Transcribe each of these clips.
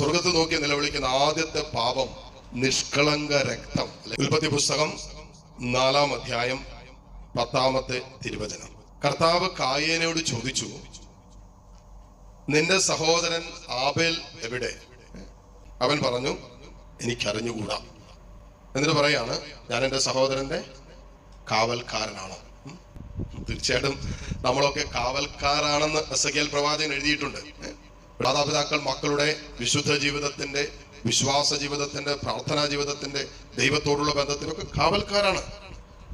സ്വർഗത്ത് നോക്കി നിലവിളിക്കുന്ന ആദ്യത്തെ പാപം നിഷ്കളങ്ക രക്തം. ഉൽപ്പത്തി പുസ്തകം നാലാം അധ്യായം പത്താമത്തെ തിരുവചനം. കർത്താവ് കായേനോട് ചോദിച്ചു നിന്റെ സഹോദരൻ ആബേൽ എവിടെ? അവൻ പറഞ്ഞു എനിക്കറിഞ്ഞുകൂടാ. എന്നിട്ട് പറയാണ് ഞാൻ എന്റെ സഹോദരന്റെ കാവൽക്കാരനാണ്. തീർച്ചയായിട്ടും നമ്മളൊക്കെ കാവൽക്കാരാണെന്ന് എസ് പ്രവാചകൻ എഴുതിയിട്ടുണ്ട്. മാതാപിതാക്കൾ മക്കളുടെ വിശുദ്ധ ജീവിതത്തിന്റെ വിശ്വാസ ജീവിതത്തിന്റെ പ്രാർത്ഥനാ ജീവിതത്തിന്റെ ദൈവത്തോടുള്ള ബന്ധത്തിലൊക്കെ കാവൽക്കാരാണ്.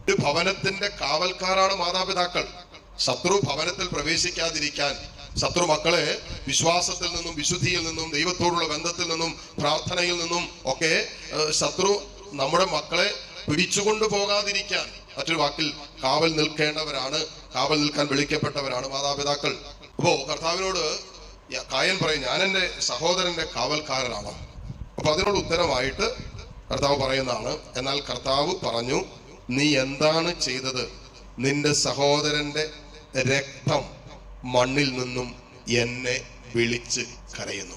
ഒരു ഭവനത്തിന്റെ കാവൽക്കാരാണ് മാതാപിതാക്കൾ. ശത്രു ഭവനത്തിൽ പ്രവേശിക്കാതിരിക്കാൻ ശത്രു മക്കളെ വിശ്വാസത്തിൽ നിന്നും വിശുദ്ധിയിൽ നിന്നും ദൈവത്തോടുള്ള ബന്ധത്തിൽ നിന്നും പ്രാർത്ഥനയിൽ നിന്നും ഒക്കെ ശത്രു നമ്മുടെ മക്കളെ പിടിച്ചുകൊണ്ടു പോകാതിരിക്കാൻ. മറ്റൊരു വാക്കിൽ കാവൽ നിൽക്കേണ്ടവരാണ് കാവൽ നിൽക്കാൻ വിളിക്കപ്പെട്ടവരാണ് മാതാപിതാക്കൾ. അപ്പോ കർത്താവിനോട് കായൻ പറയും ഞാൻ എന്റെ സഹോദരന്റെ കാവൽക്കാരനാണ്. അപ്പൊ അതിനോട് ഉത്തരമായിട്ട് കർത്താവ് പറയുന്നതാണ് എന്നാൽ കർത്താവ് പറഞ്ഞു നീ എന്താണ് ചെയ്തത്? നിന്റെ സഹോദരന്റെ രക്തം മണ്ണിൽ നിന്നും എന്നെ വിളിച്ച് കരയുന്നു.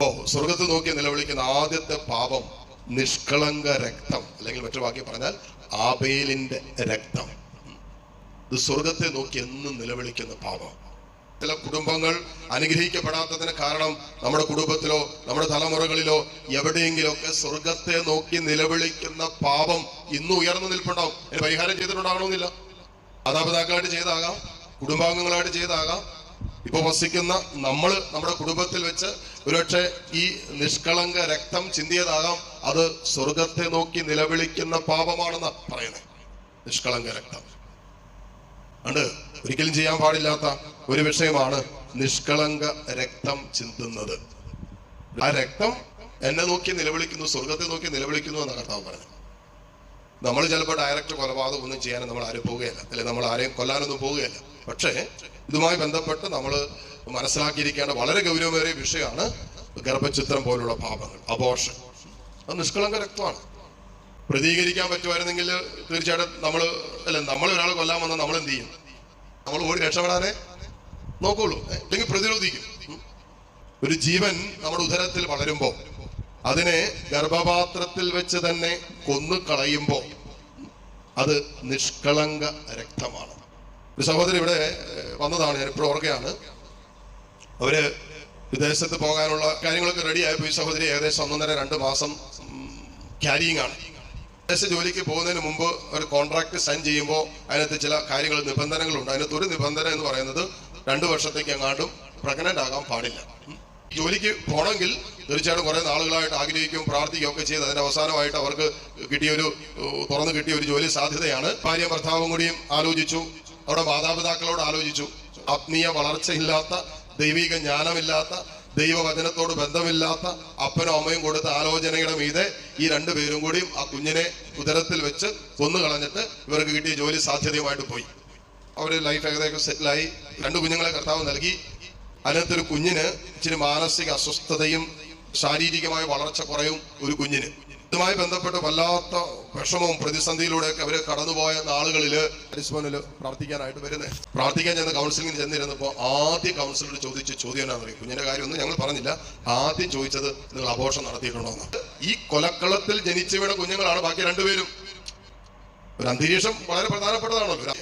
ഓ സ്വർഗത്ത് നോക്കി നിലവിളിക്കുന്ന ആദ്യത്തെ പാപം നിഷ്കളങ്ക രക്തം അല്ലെങ്കിൽ മറ്റൊരു വാക്യം പറഞ്ഞാൽ ആബേലിന്റെ രക്തം. ഇത് സ്വർഗത്തെ നോക്കി എന്നും നിലവിളിക്കുന്ന പാപം. ചില കുടുംബങ്ങൾ അനുഗ്രഹിക്കപ്പെടാത്തതിന് കാരണം നമ്മുടെ കുടുംബത്തിലോ നമ്മുടെ തലമുറകളിലോ എവിടെയെങ്കിലുമൊക്കെ സ്വർഗത്തെ നോക്കി നിലവിളിക്കുന്ന പാപം ഇന്നും ഉയർന്നു നിൽപ്പുണ്ടാവും. പരിഹാരം ചെയ്തിട്ടുണ്ടാകണമെന്നില്ല. മാതാപിതാക്കളായിട്ട് ചെയ്താകാം കുടുംബാംഗങ്ങളായിട്ട് ചെയ്താകാം. ഇപ്പൊ വസിക്കുന്ന നമ്മൾ നമ്മുടെ കുടുംബത്തിൽ വെച്ച് ഒരുപക്ഷെ ഈ നിഷ്കളങ്ക രക്തം ചിന്തിയതാകാം. അത് സ്വർഗത്തെ നോക്കി നിലവിളിക്കുന്ന പാപമാണെന്ന് പറയുന്നത് നിഷ്കളങ്ക രക്തം. ഉണ്ട് ഒരിക്കലും ചെയ്യാൻ പാടില്ലാത്ത ഒരു വിഷയമാണ് നിഷ്കളങ്ക രക്തം ചിന്തുന്നത്. ആ രക്തം എന്നെ നോക്കി നിലവിളിക്കുന്നു സ്വർഗത്തെ നോക്കി നിലവിളിക്കുന്നു എന്ന കർത്താവ് പറഞ്ഞു നമ്മൾ ചിലപ്പോൾ ഡയറക്റ്റ് കൊലപാതകം ഒന്നും ചെയ്യാൻ നമ്മൾ ആരും പോവുകയല്ല. അല്ലെ നമ്മൾ ആരെയും കൊല്ലാനൊന്നും പോവുകയല്ല. പക്ഷേ ഇതുമായി ബന്ധപ്പെട്ട് നമ്മൾ മനസ്സിലാക്കിയിരിക്കേണ്ട വളരെ ഗൗരവമേറിയ വിഷയമാണ് ഗർഭചിത്രം പോലുള്ള പാപങ്ങൾ അബോർഷൻ അത് നിഷ്കളങ്ക രക്തമാണ്. പ്രതികരിക്കാൻ പറ്റുമായിരുന്നെങ്കിൽ തീർച്ചയായിട്ടും നമ്മൾ അല്ല നമ്മൾ ഒരാൾ കൊല്ലാൻ വന്നാൽ നമ്മൾ എന്ത് ചെയ്യും? നമ്മൾ ഓടി രക്ഷപ്പെടാനേ നോക്കുള്ളൂ. അല്ലെങ്കിൽ പ്രതിരോധിക്കും. ഒരു ജീവൻ നമ്മുടെ ഉദരത്തിൽ വളരുമ്പോൾ അതിനെ ഗർഭപാത്രത്തിൽ വെച്ച് തന്നെ കൊന്നു കളയുമ്പോൾ അത് നിഷ്കളങ്ക രക്തമാണ്. ഒരു സഹോദരി ഇവിടെ വന്നതാണ്. ഞാൻ ഇപ്പോൾ ഓർക്കുകയാണ്. അവർ വിദേശത്ത് പോകാനുള്ള കാര്യങ്ങളൊക്കെ റെഡി ആയപ്പോ ഈ സഹോദരി ഏകദേശം ഒന്നൊന്നര രണ്ട് മാസം ക്യാരിയിങ് ആണ്. വിദേശ ജോലിക്ക് പോകുന്നതിന് മുമ്പ് ഒരു കോൺട്രാക്ട് സൈൻ ചെയ്യുമ്പോൾ അതിനകത്ത് ചില കാര്യങ്ങൾ നിബന്ധനകളുണ്ട്. അതിനകത്ത് ഒരു നിബന്ധന എന്ന് പറയുന്നത് രണ്ട് വർഷത്തേക്ക് എങ്ങാണ്ടും പ്രഗ്നന്റ് ആകാൻ പാടില്ല. ജോലിക്ക് പോകണമെങ്കിൽ തീർച്ചയായിട്ടും കുറെ നാളുകളായിട്ട് ആഗ്രഹിക്കും പ്രാർത്ഥിക്കുകയും ഒക്കെ ചെയ്ത് അതിന്റെ അവസാനമായിട്ട് അവർക്ക് കിട്ടിയൊരു തുറന്നു കിട്ടിയ ഒരു ജോലി സാധ്യതയാണ്. ഭാര്യ ഭർത്താവും കൂടിയും ആലോചിച്ചു അവിടെ മാതാപിതാക്കളോട് ആലോചിച്ചു. ആത്മീയ വളർച്ചയില്ലാത്ത ദൈവിക ജ്ഞാനമില്ലാത്ത ദൈവവചനത്തോട് ബന്ധമില്ലാത്ത അപ്പനും അമ്മയും കൊടുത്ത ആലോചനയുടെ മീതെ ഈ രണ്ടുപേരും കൂടിയും ആ കുഞ്ഞിനെ ഉദരത്തിൽ വെച്ച് കൊന്നു കളഞ്ഞിട്ട് ഇവർക്ക് കിട്ടിയ ജോലി സാധ്യതയുമായിട്ട് പോയി. അവർ ലൈഫ് ഏകദേശം സെറ്റിലായി രണ്ട് കുഞ്ഞുങ്ങളെ കർത്താവ് നൽകി. അതിനകത്തൊരു കുഞ്ഞിന് ഇച്ചിരി മാനസിക അസ്വസ്ഥതയും ശാരീരികമായ വളർച്ച കുറയും ഒരു കുഞ്ഞിന്. ഇതുമായി ബന്ധപ്പെട്ട് വല്ലാത്ത വിഷമവും പ്രതിസന്ധിയിലൂടെയൊക്കെ അവർ കടന്നുപോയ നാളുകളിൽ ഡിസ്മോനിൽ പ്രാർത്ഥിക്കാനായിട്ട് വരുന്നത് പ്രാർത്ഥിക്കാൻ ചെന്ന് കൗൺസിലിംഗിന് ചെന്നിരുന്നപ്പോ ആദ്യ കൗൺസിലർ ചോദിച്ച ചോദ്യം എന്നാന്ന് പറയും കുഞ്ഞിന്റെ കാര്യമൊന്നും ഞങ്ങൾ പറഞ്ഞില്ല. ആദ്യം ചോദിച്ചത് നിങ്ങൾ അപോഷം നടത്തിയിട്ടുണ്ടോ എന്ന്. ഈ കൊലക്കളത്തിൽ ജനിച്ചു വീണ കുഞ്ഞുങ്ങളാണ് ബാക്കി രണ്ടുപേരും. ഒരു അന്തരീക്ഷം വളരെ പ്രധാനപ്പെട്ടതാണല്ലോ.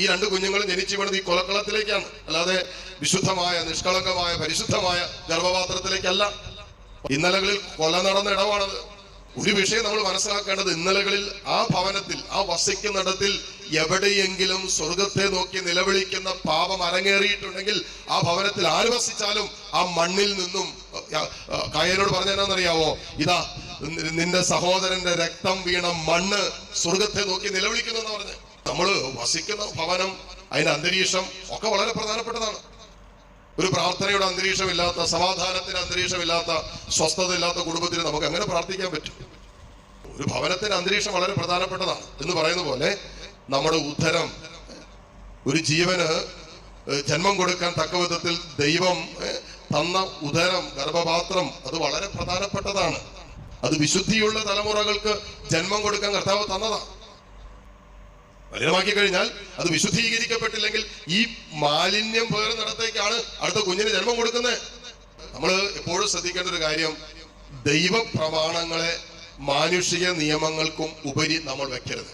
ഈ രണ്ട് കുഞ്ഞുങ്ങൾ ജനിച്ചു വീണത് ഈ കൊലക്കളത്തിലേക്കാണ്. അല്ലാതെ വിശുദ്ധമായ നിഷ്കളങ്കമായ പരിശുദ്ധമായ ഗർഭപാത്രത്തിലേക്കല്ല. ഇന്നലകളിൽ കൊല നടന്ന ഇടമാണത്. ഒരു വിഷയം നമ്മൾ മനസ്സിലാക്കേണ്ടത് ഇന്നലകളിൽ ആ ഭവനത്തിൽ ആ വസിക്കുന്നിടത്തിൽ എവിടെയെങ്കിലും സ്വർഗത്തെ നോക്കി നിലവിളിക്കുന്ന പാപം അരങ്ങേറിയിട്ടുണ്ടെങ്കിൽ ആ ഭവനത്തിൽ ആര് വസിച്ചാലും ആ മണ്ണിൽ നിന്നും കായനോട് പറഞ്ഞെന്നറിയാവോ ഇതാ നിന്റെ സഹോദരന്റെ രക്തം വീണ മണ്ണ് സ്വർഗത്തെ നോക്കി നിലവിളിക്കുന്നു എന്ന് പറഞ്ഞ് നമ്മൾ വസിക്കുന്ന ഭവനം അതിന്റെ അന്തരീക്ഷം ഒക്കെ വളരെ പ്രധാനപ്പെട്ടതാണ്. ഒരു പ്രാർത്ഥനയുടെ അന്തരീക്ഷമില്ലാത്ത സമാധാനത്തിന്റെ അന്തരീക്ഷമില്ലാത്ത സ്വസ്ഥത ഇല്ലാത്ത കുടുംബത്തിന് നമുക്ക് എങ്ങനെ പ്രാർത്ഥിക്കാൻ പറ്റും? ഒരു ഭവനത്തിന്റെ അന്തരീക്ഷം വളരെ പ്രധാനപ്പെട്ടതാണ്. എന്ന് പറയുന്ന പോലെ നമ്മുടെ ഉദ്ധരം ഒരു ജീവന് ജന്മം കൊടുക്കാൻ തക്ക വിധത്തിൽ ദൈവം തന്ന ഉദരം ഗർഭപാത്രം അത് വളരെ പ്രധാനപ്പെട്ടതാണ്. അത് വിശുദ്ധിയുള്ള തലമുറകൾക്ക് ജന്മം കൊടുക്കാൻ കർത്താവ് തന്നതാണ്. മലിനമാക്കി കഴിഞ്ഞാൽ അത് വിശുദ്ധീകരിക്കപ്പെട്ടില്ലെങ്കിൽ ഈ മാലിന്യം പേറുന്നിടത്തേക്കാണ് അടുത്ത കുഞ്ഞിന് ജന്മം കൊടുക്കുന്നത്. നമ്മൾ എപ്പോഴും ശ്രദ്ധിക്കേണ്ട ഒരു കാര്യം ദൈവ പ്രമാണങ്ങളെ മാനുഷിക നിയമങ്ങൾക്കും ഉപരി നമ്മൾ വെക്കരുത്.